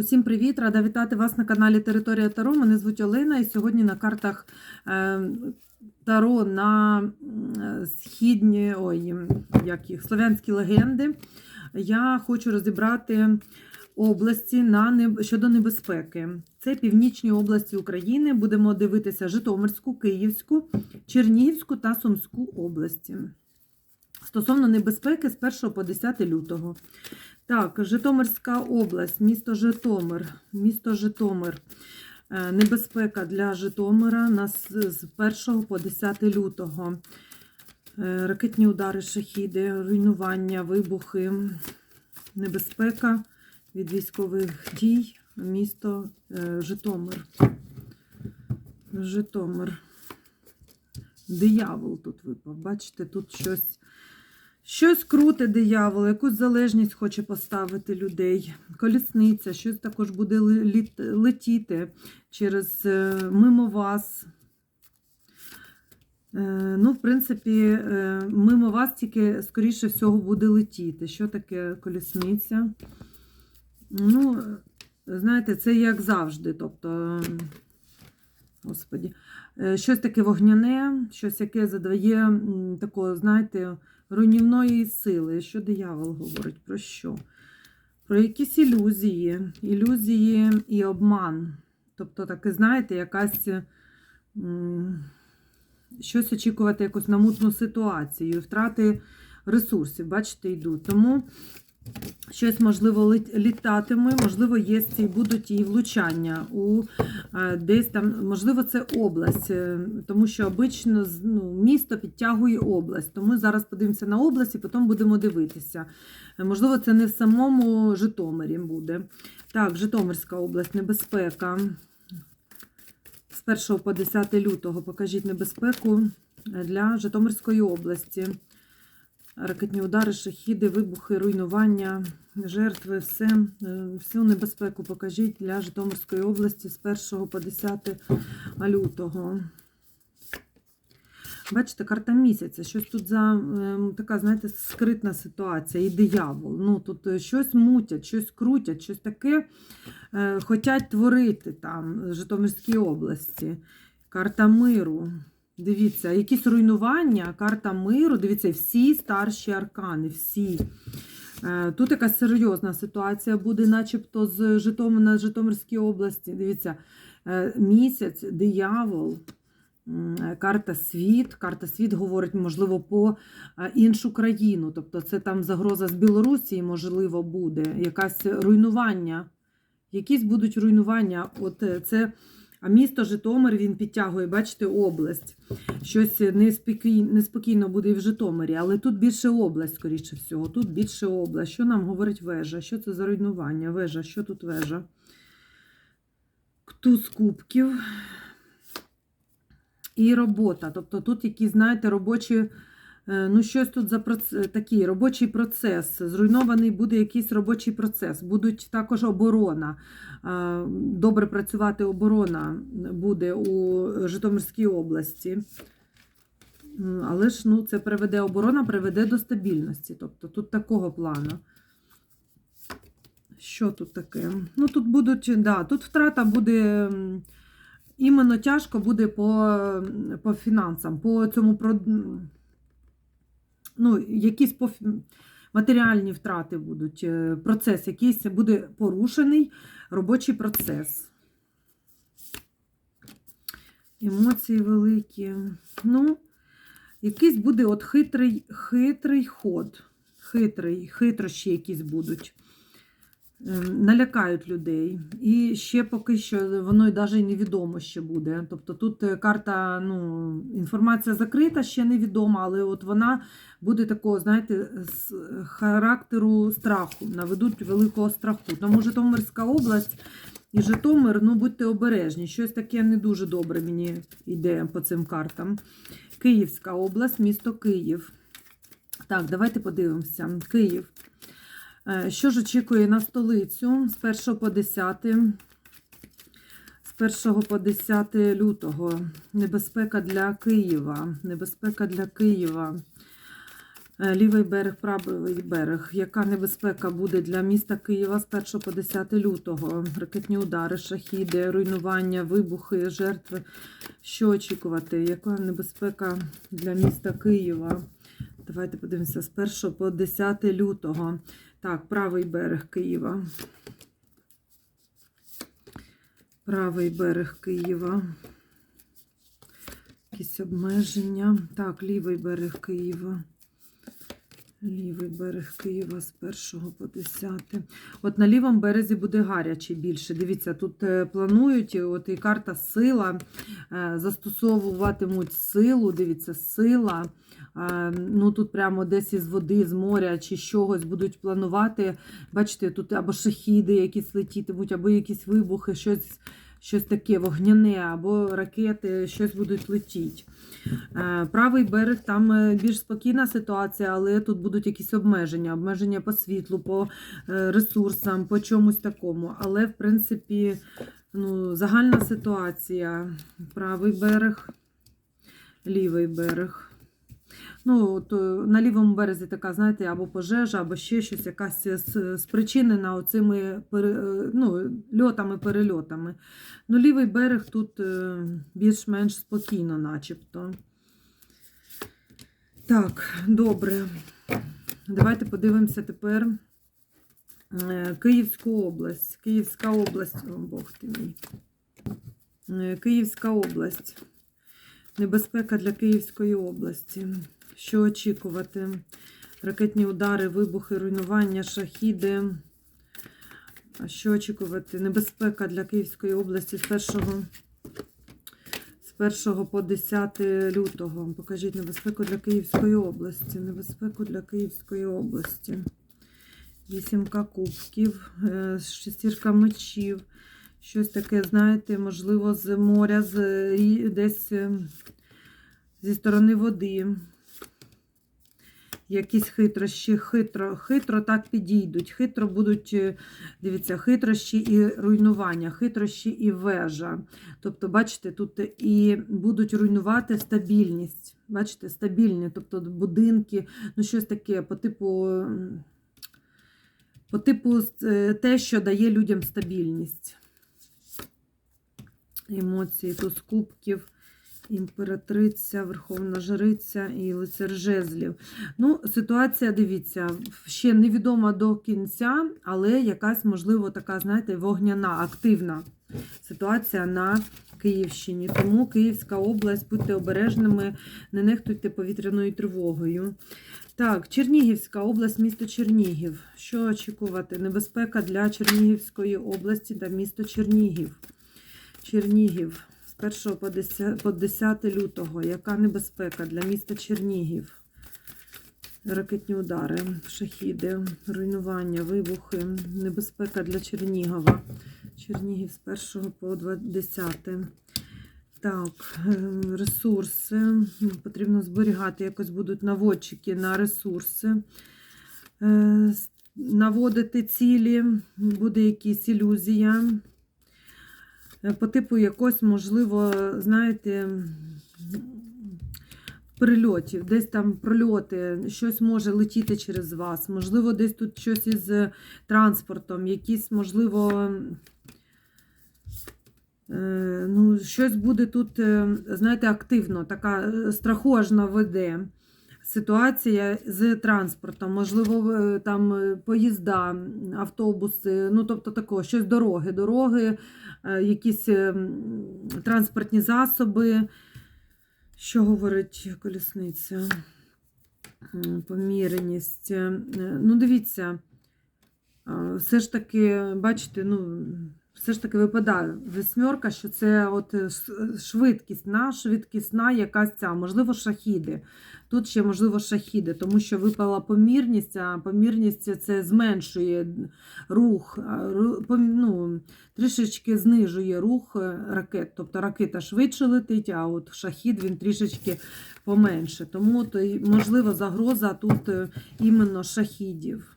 Усім привіт! Рада вітати вас на каналі Територія Таро. Мене звуть Олена, і сьогодні на картах е, Таро на східні ой, як їх, слов'янські легенди. Я хочу розібрати області на щодо небезпеки. Це північні області України. Будемо дивитися Житомирську, Київську, Чернігівську та Сумську області. Стосовно небезпеки з 1 по 10 лютого. Так, Житомирська область, місто Житомир, місто Житомир. Е, Небезпека для Житомира на с- з 1 по 10 лютого. Е, Ракетні удари, шахіди, руйнування, вибухи, небезпека від військових дій, місто е, Житомир. Житомир. Диявол тут випав. Бачите, тут щось. Щось круте диявол, якусь залежність хоче поставити людей. Колісниця, щось також буде летіти через е, мимо вас. Е, Ну, в принципі, е, мимо вас тільки, скоріше всього, буде летіти. Що таке колісниця? Ну, знаєте, це як завжди. Тобто, господі, щось таке вогняне, щось яке задає такого, знаєте, руйнівної сили. Що диявол говорить? Про що? Про якісь ілюзії, ілюзії і обман. Тобто, таке, знаєте, якась щось очікувати, якусь намутну ситуацію, втрати ресурсів, бачите, йдуть. Тому щось, можливо, літатиме, можливо, є ці будуть і влучання у е, десь там, можливо, це область, е, тому що обично ну, місто підтягує область. Тому зараз подивимося на область і потім будемо дивитися. Е, Можливо, це не в самому Житомирі буде. Так, Житомирська область, небезпека. З 1 по 10 лютого покажіть небезпеку для Житомирської області. Ракетні удари, шахіди, вибухи, руйнування, жертви, все, е, всю небезпеку покажіть для Житомирської області з 1 по 10 лютого. Бачите, карта місяця. Щось тут за ем, така, знаєте, скритна ситуація і диявол. Ну, тут е, щось мутять, щось крутять, щось таке е, хотять творити там в Житомирській області. Карта миру. Дивіться, якісь руйнування, карта миру. Дивіться, всі старші аркани, всі. Е, Тут якась серйозна ситуація буде, начебто, з Житомир на Житомирській області. Дивіться, е, місяць, диявол. Е, Карта світ. Карта світ говорить, можливо, по іншу країну. Тобто, це там загроза з Білорусі, можливо, буде, якась руйнування. Якісь будуть руйнування. От це а місто Житомир він підтягує, бачите, область. Щось неспокійно, неспокійно буде і в Житомирі, але тут більше область, скоріше всього. Тут більше область. Що нам говорить вежа? Що це за руйнування? Вежа, що тут вежа? Туз кубків і робота. Тобто тут якісь, знаєте, робочі. Е, Ну, щось тут за проц... такий робочий процес. Зруйнований буде якийсь робочий процес. Будуть також оборона. Е, Добре працювати оборона буде у Житомирській області. Але ж ну, це приведе оборона, приведе до стабільності. Тобто тут такого плану. Що тут таке? Ну, тут будуть, да, тут втрата буде. Іменно тяжко буде по, по фінансам, по цьому ну, якісь матеріальні втрати будуть. е, Процес якийсь буде порушений робочий процес. Емоції великі. Ну, якийсь буде от хитрий, хитрий ход. Хитрий, хитрощі якісь будуть. Ем, Налякають людей. І ще поки що воно і навіть невідомо ще буде. Тобто тут е, карта, ну, інформація закрита, ще невідома, але от вона буде такого, знаєте, з характеру страху, наведуть великого страху. Тому Житомирська область і Житомир, ну будьте обережні. Щось таке не дуже добре мені йде по цим картам. Київська область, місто Київ. Так, давайте подивимося. Київ. Е, Що ж очікує на столицю з 1 по 10? З 1 по 10 лютого. Небезпека для Києва. Небезпека для Києва. Е, Лівий берег, правий берег. Яка небезпека буде для міста Києва з 1 по 10 лютого? Ракетні удари, шахіди, руйнування, вибухи, жертви. Що очікувати? Яка небезпека для міста Києва? Давайте подивимося з 1 по 10 лютого. Так, правий берег Києва. Правий берег Києва. Якісь обмеження. Так, лівий берег Києва. Лівий берег Києва з 1 по 10. От на лівому березі буде гаряче більше. Дивіться, тут е, планують, от і карта сила, е, застосовуватимуть силу, дивіться, сила. Е, Ну тут прямо десь із води, з моря чи чогось будуть планувати. Бачите, тут або шахіди якісь летітимуть, або якісь вибухи, щось, щось таке вогняне, або ракети, щось будуть летіти. Е, Правий берег там е, більш спокійна ситуація, але тут будуть якісь обмеження, обмеження по світлу, по е, ресурсам, по чомусь такому. Але, в принципі, ну, загальна ситуація. Правий берег, лівий берег. Ну, от, е, на лівому березі така, знаєте, або пожежа, або ще щось, якась спричинена оцими е, ну, льотами, перельотами. Ну, лівий берег тут е, більш-менш спокійно, начебто. Так, добре. Давайте подивимося тепер е, Київську область. Київська область, о, Бог ти мій. Е, Київська область. Небезпека для Київської області. Що очікувати? Ракетні удари, вибухи, руйнування, шахіди. А що очікувати? Небезпека для Київської області з 1, з 1 по 10 лютого. Покажіть небезпеку для Київської області. Небезпеку для Київської області. Вісімка кубків, е, шестірка мечів. Щось таке, знаєте, можливо, з моря, з десь е, зі сторони води. Якісь хитрощі, хитро, хитро так підійдуть. Хитро будуть, е, дивіться, хитрощі і руйнування, хитрощі і вежа. Тобто, бачите, тут і будуть руйнувати стабільність. Бачите, стабільні, тобто будинки, ну щось таке по типу, по типу е, те, що дає людям стабільність. Емоції, туз кубків, імператриця, верховна жриця і лицар жезлів. Ну, ситуація, дивіться, ще невідома до кінця, але якась, можливо, така, знаєте, вогняна, активна ситуація на Київщині. Тому Київська область, будьте обережними, не нехтуйте повітряною тривогою. Так, Чернігівська область, місто Чернігів. Що очікувати? Небезпека для Чернігівської області та місто Чернігів. Чернігів 1 по 10, по 10 лютого. Яка небезпека для міста Чернігів? Ракетні удари, шахіди, руйнування, вибухи, небезпека для Чернігова. Чернігів з 1 по 10. Так, е, ресурси. Потрібно зберігати, якось будуть наводчики на ресурси. Е, Наводити цілі, буде якась ілюзія. Е, По типу якось, можливо, знаєте, прильотів, десь там прольоти, щось може летіти через вас, можливо, десь тут щось із транспортом, якісь, можливо, е, ну, щось буде тут, е, знаєте, активно, така е, страхожна веде. Ситуація з транспортом, можливо, е, там е, поїзда, автобуси, ну тобто такого, щось дороги, дороги, е, якісь е, транспортні засоби. Що говорить колісниця? М, Поміреність. Е, Ну, дивіться, е, все ж таки, бачите, ну, все ж таки випадає восьмерка, що це от е, ш- швидкісна, швидкісна якась ця, можливо, шахіди. Тут ще, можливо, шахіди, тому що випала помірність, а помірність це зменшує рух, ну, трішечки знижує рух е, ракет. Тобто ракета швидше летить, а от шахід він трішечки поменше. Тому то, можливо загроза тут е, іменно шахідів.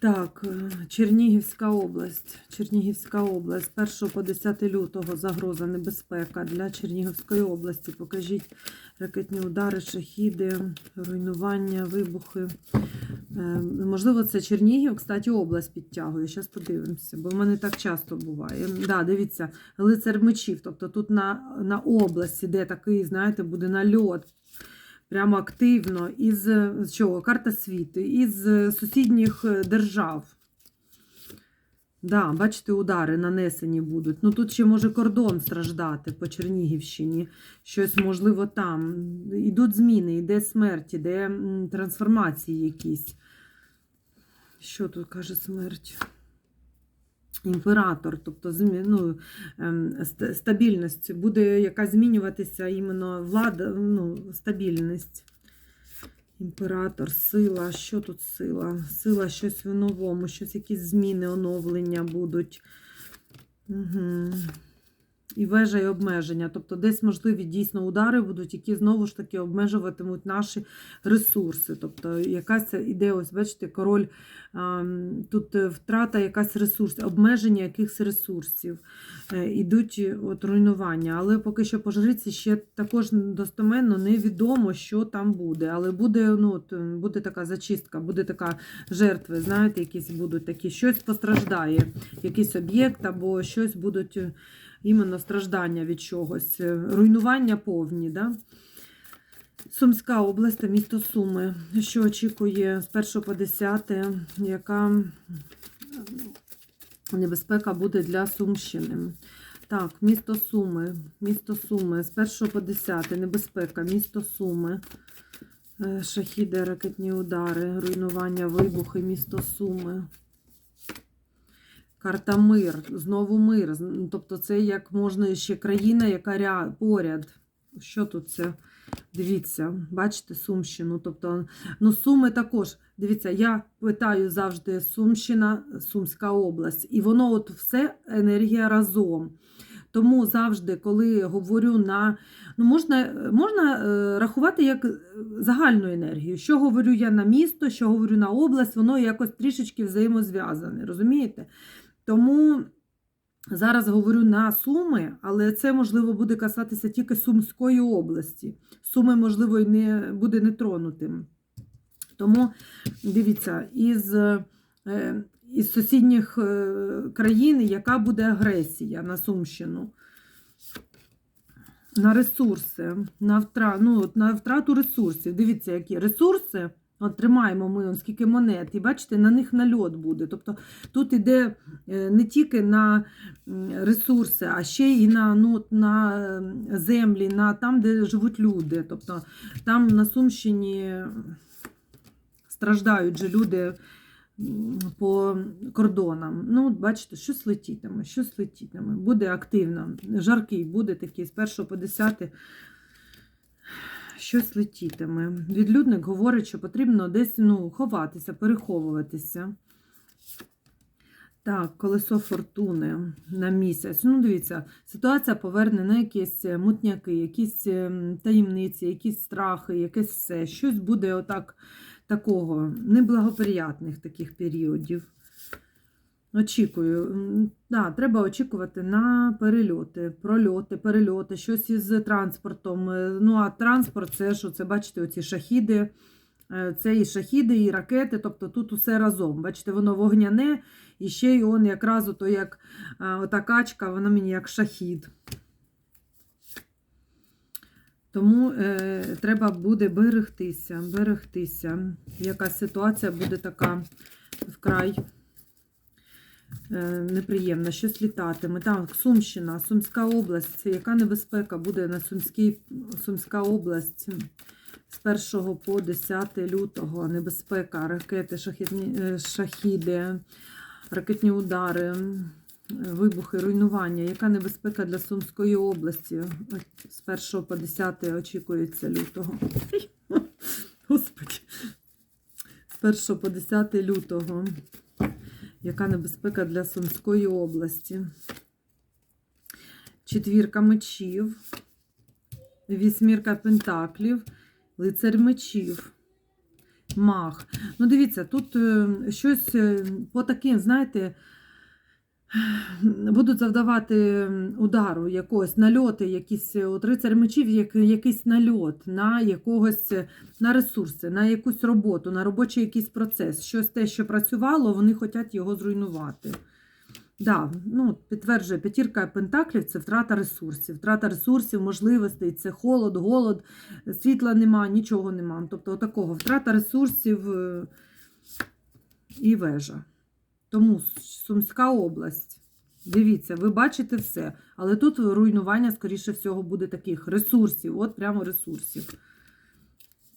Так, е, Чернігівська область. Чернігівська область. 1 по 10 лютого загроза небезпека для Чернігівської області. Покажіть ракетні удари, шахіди, руйнування, вибухи. Е, Можливо, це Чернігів, кстати, область підтягує. Зараз подивимося, бо в мене так часто буває. Да, дивіться, лицар мечів. Тобто тут на, на область іде такий, знаєте, буде нальот. Прямо активно із з чого? Карта світу, із е, сусідніх е, держав. Да, бачите, удари нанесені будуть. Ну тут ще може кордон страждати по Чернігівщині. Щось можливо там. Ідуть зміни, йде смерть, іде трансформації якісь. Що тут каже смерть? Імператор, тобто ну, ем, стабільність. Буде якась змінюватися іменно влада, ну, стабільність. Імператор, сила. Що тут сила? Сила щось в новому, щось якісь зміни, оновлення будуть. Угу. І вежа і обмеження. Тобто десь можливі дійсно удари будуть, які знову ж таки обмежуватимуть наші ресурси. Тобто якась іде, ось бачите, король, тут е, втрата якась ресурс, обмеження якихось ресурсів. Е, Ідуть е, от руйнування. Але поки що по жриці ще також достоменно невідомо, що там буде. Але буде, ну, от, е, буде така зачистка, буде така жертви, знаєте, якісь будуть такі, щось постраждає, якийсь об'єкт або щось будуть. Іменно страждання від чогось, е, руйнування повні. Да? Сумська область та місто Суми, що очікує з 1 по 10, яка небезпека буде для Сумщини. Так, місто Суми, місто Суми, з 1 по 10, небезпека, місто Суми, Е, шахіди, ракетні удари, руйнування, вибухи, місто Суми. Карта мир, знову мир. Ну, Тобто це як можна ще країна, яка ря... поряд. Що тут це? Дивіться, бачите Сумщину. Тобто, ну Суми також. Dивіться, я питаю завжди Сумщина, Сумська область. І воно от все енергія разом. Тому завжди, коли говорю на. Ну, можна можна е, рахувати як е, загальну енергію. Що говорю я на місто, що говорю на область, воно якось трішечки взаємозв'язане. Розумієте? Тому зараз говорю на Суми, але це можливо буде касатися тільки Сумської області. Суми, можливо, і не буде нетронутим. Тому дивіться, із, е, із сусідніх е, країн, яка буде агресія на Сумщину. На ресурси, на, втра... ну, на втрату ресурсів. Дивіться, які ресурси. От тримаємо ми скільки монет, і бачите, на них нальот буде. Тобто тут іде е, не тільки на ресурси, а ще й на, ну, на землі, на там, де живуть люди. Тобто там на Сумщині страждають же люди по кордонам. Ну, бачите, щось летітиме, щось летітиме. Буде активно, жаркий буде такий з 1 по 10 щось летітиме. Відлюдник говорить, що потрібно десь ну, ховатися, переховуватися. Так, колесо фортуни на місяць. Ну, дивіться, ситуація поверне на якісь мутняки, якісь ем, таємниці, якісь страхи, якесь все. Щось буде отак такого, неблагоприятних таких періодів. Очікую. Да, треба очікувати на перельоти, прольоти, перельоти, щось із транспортом. Е, Ну, а транспорт це що? Це, бачите, оці шахіди. Е, Це і шахіди, і ракети, тобто тут усе разом. Бачите, воно вогняне, і ще й он якраз ото як ота качка, вона мені як шахід. Тому е, треба буде берегтися, берегтися. Якась ситуація буде така вкрай е, неприємна. Щось літатиме. Так, Сумщина, Сумська область. Яка небезпека буде на Сумській, Сумська область з 1 по 10 лютого. Небезпека, ракети, шахідні, е, шахіди, ракетні удари. е, Вибухи, руйнування. Яка небезпека для Сумської області? З 1 по 10 очікується лютого. Господи. З 1 по 10 лютого. Яка небезпека для Сумської області? Четвірка мечів, вісьмірка пентаклів, лицар мечів, Мах. Ну, дивіться, тут е, щось е, по таким, знаєте, будуть завдавати удару якогось нальоти, якісь е, от рицар мечів, як, якийсь нальот на якогось е, на ресурси, на якусь роботу, на робочий якийсь процес. Щось те, що працювало, вони хочуть його зруйнувати. Да, ну, підтверджує, п'ятірка пентаклів це втрата ресурсів. Втрата ресурсів, можливостей, це холод, голод, світла нема, нічого нема. Тобто такого втрата ресурсів е, і вежа. Тому Сумська область. Дивіться, ви бачите все. Але тут руйнування, скоріше всього, буде таких ресурсів. От прямо ресурсів.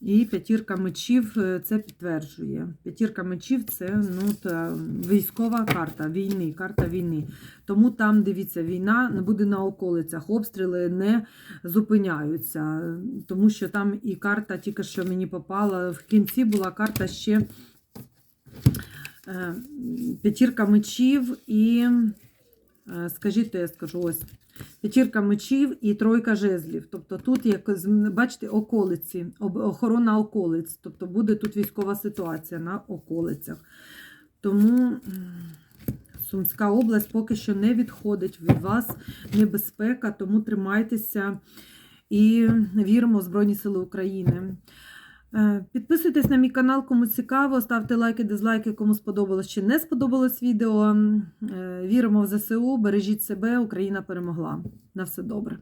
І п'ятірка мечів е, це підтверджує. П'ятірка мечів це ну, та, військова карта війни, карта війни. Тому там, дивіться, війна не буде на околицях, обстріли не зупиняються. Тому що там і карта, тільки що мені попала, в кінці була карта ще п'ятірка мечів і, е, скажіть, то я скажу ось. П'ятірка мечів і тройка жезлів. Тобто тут, як бачите, околиці, охорона околиць. Тобто буде тут військова ситуація на околицях. Тому Сумська область поки що не відходить від вас небезпека, тому тримайтеся і віримо в Збройні Сили України. Е, Підписуйтесь на мій канал, кому цікаво, ставте лайки, дизлайки, кому сподобалось чи не сподобалось відео. Е, Віримо в ЗСУ, бережіть себе, Україна перемогла. На все добре.